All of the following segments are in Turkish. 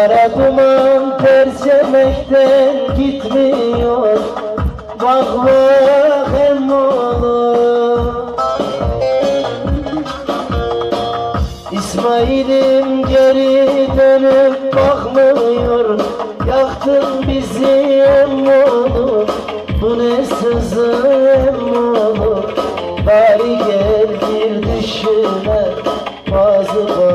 Kara duman perçemekten gitmiyor Bak bak emmoğlu İsmail'im geri dönüp bakmıyor. Yaktın bizi emmoğlu Bu ne sızı emmoğlu Bari gel gir düşüme Bazı bazı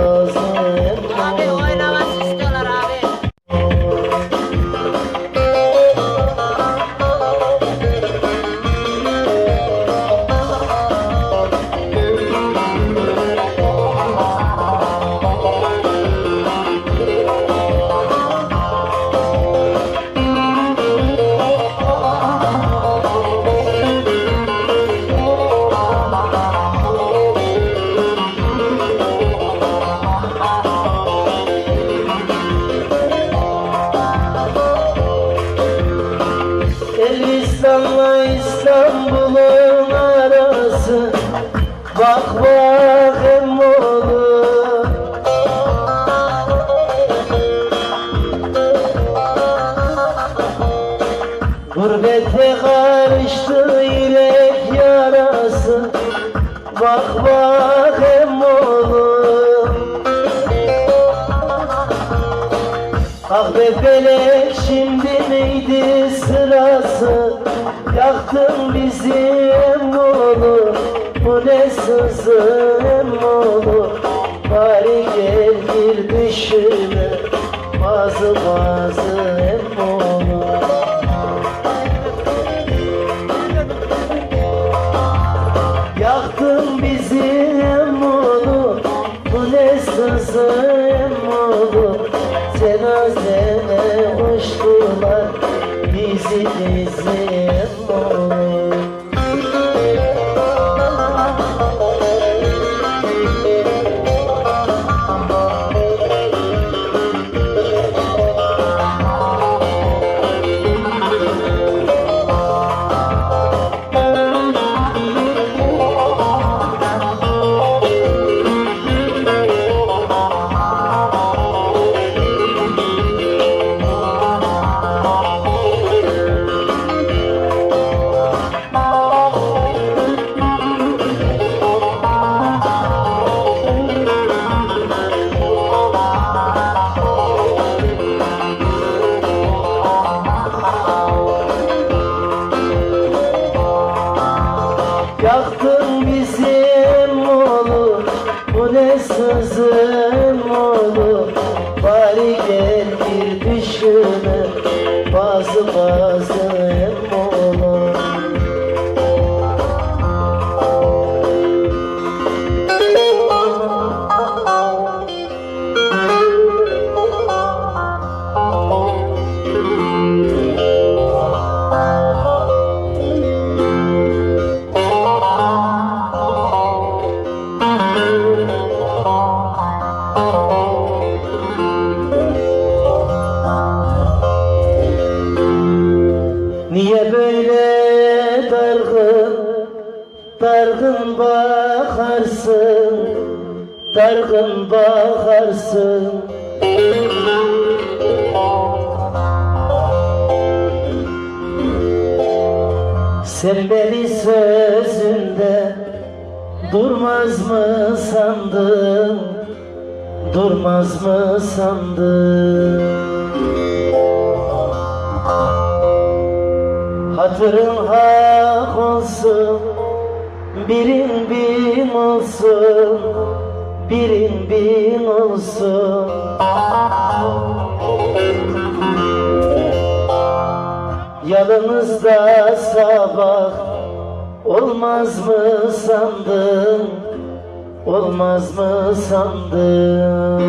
yürek yarası Bak bak emmoğlu Ah be şimdi neydi sırası? Yaktın bizi emmoğlu Bu ne sızı emmoğlu Bari gel gir düşüme Bazı bazı emmoğlu Yaktın Bizi bizi Niye böyle dargın, dargın bakarsın, dargın bakarsın. Sen beni sözünde durmaz mı sandın, durmaz mı sandın? Hatırın hak olsun Birin bin olsun Birin bin olsun Yanımızda sabah Olmaz mı sandın? Olmaz mı sandın?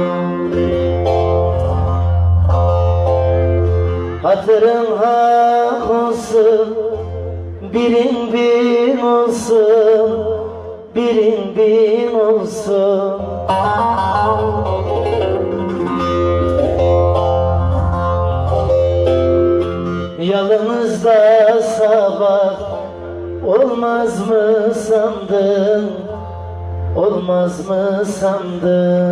Hatırın hak olsun Birin bin olsun Birin bin olsun Olmaz mı sandın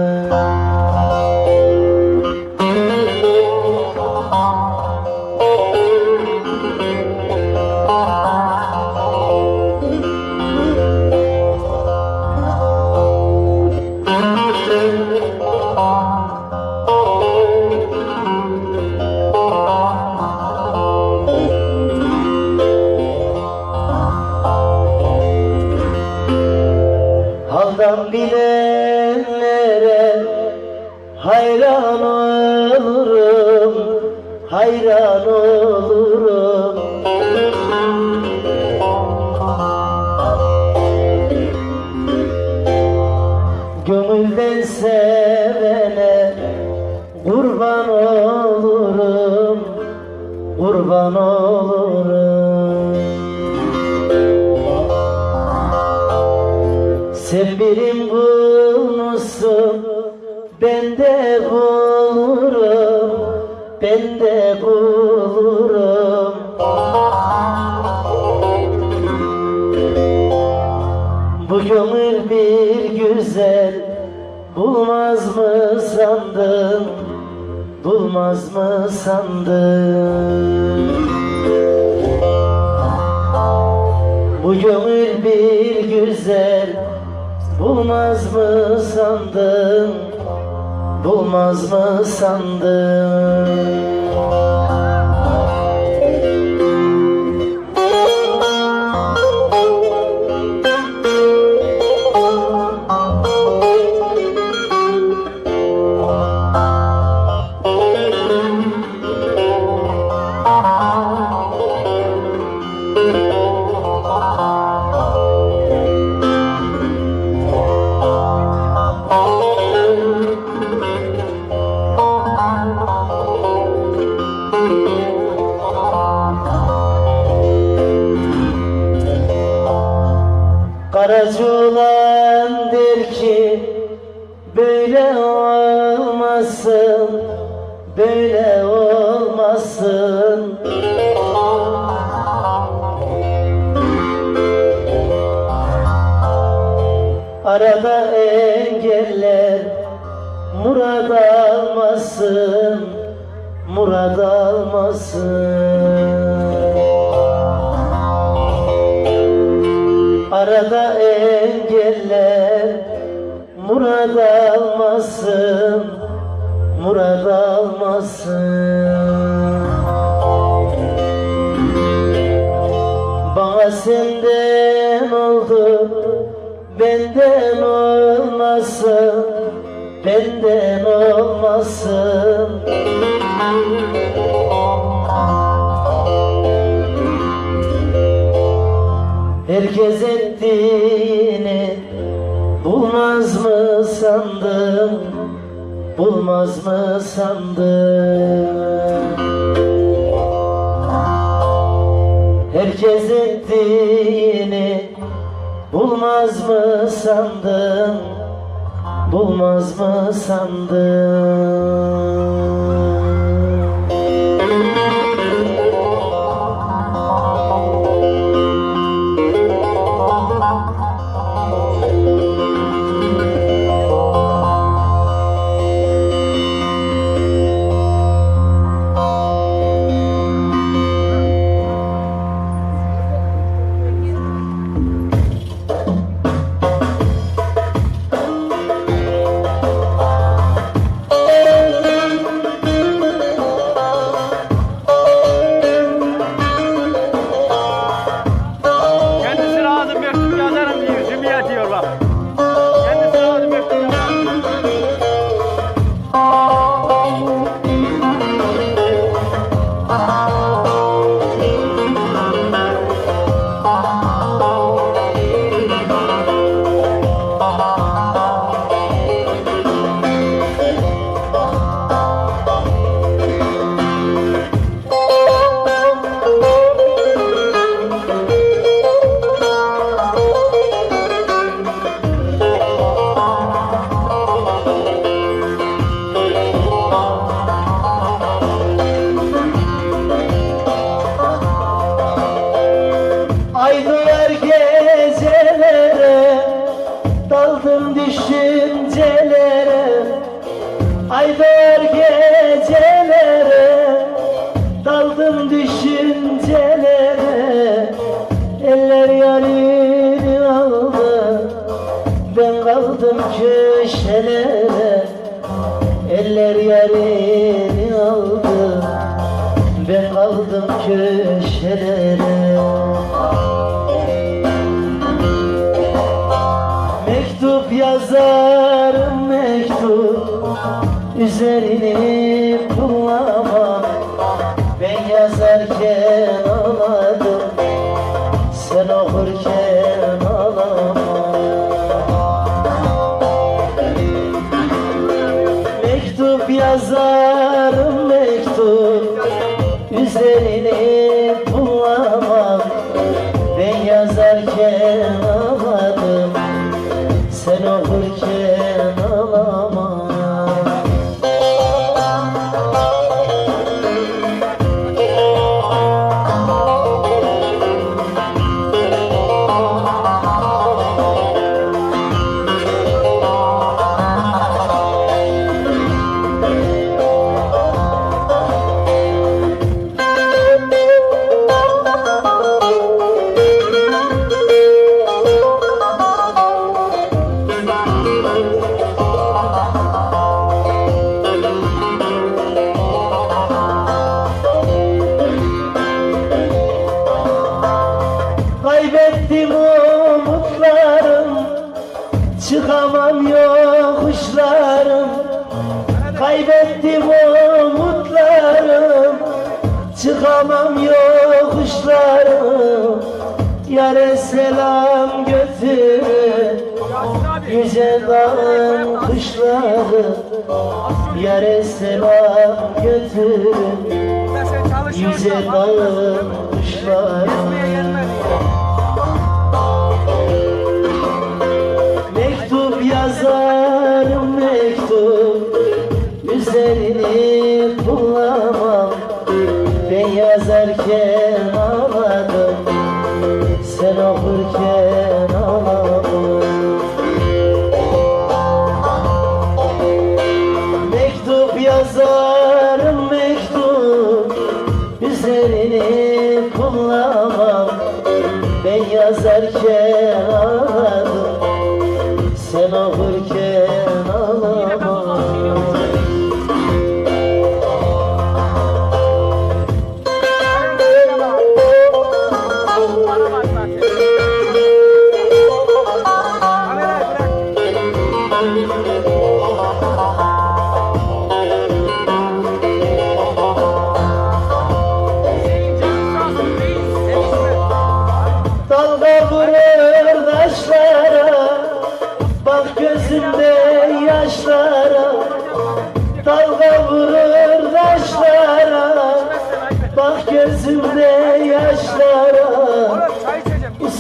Gönülden sevene kurban olurum, kurban olurum. Sen birim bulmuşsun, ben de bulurum, ben de bulurum. Gönül bir güzel bulmaz mı sandın, bulmaz mı sandın? Bu gönül bir güzel bulmaz mı sandın, bulmaz mı sandın? Der ki böyle olmasın, böyle olmasın. Arada engeller murad almasın, murad almasın. Murad almasın, murad almasın. Bana senden oldu, benden olmasın, benden olmasın. Herkes ettiğini bulmaz mı sandın? Bulmaz mı sandın? Herkes ettiğini bulmaz mı sandın? Bulmaz mı sandın? Üzerini bulamam Ben yazarken Yare selam götür Yüce dağın kuşları Yare selam götür. Yüce dağın kuşları Mektup yazarım mektup Üzerini bulamam Ben yazarken Sen okurken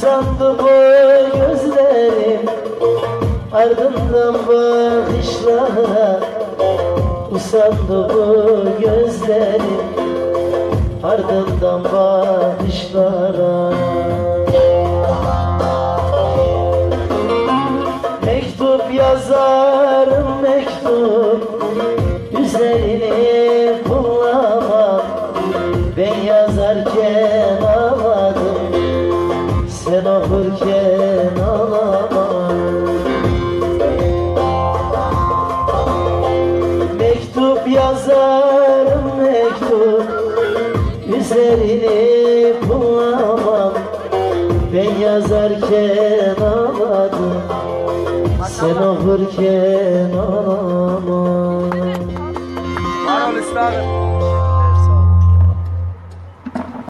Usandı bu gözlerim Ardından bakışlara Usandı bu gözlerim Ardından bakışlara Sen okurken ağlamam Mektup yazarım mektup Üzerini bulamam. Ben yazarken ağladım Sen Var ol üstadım.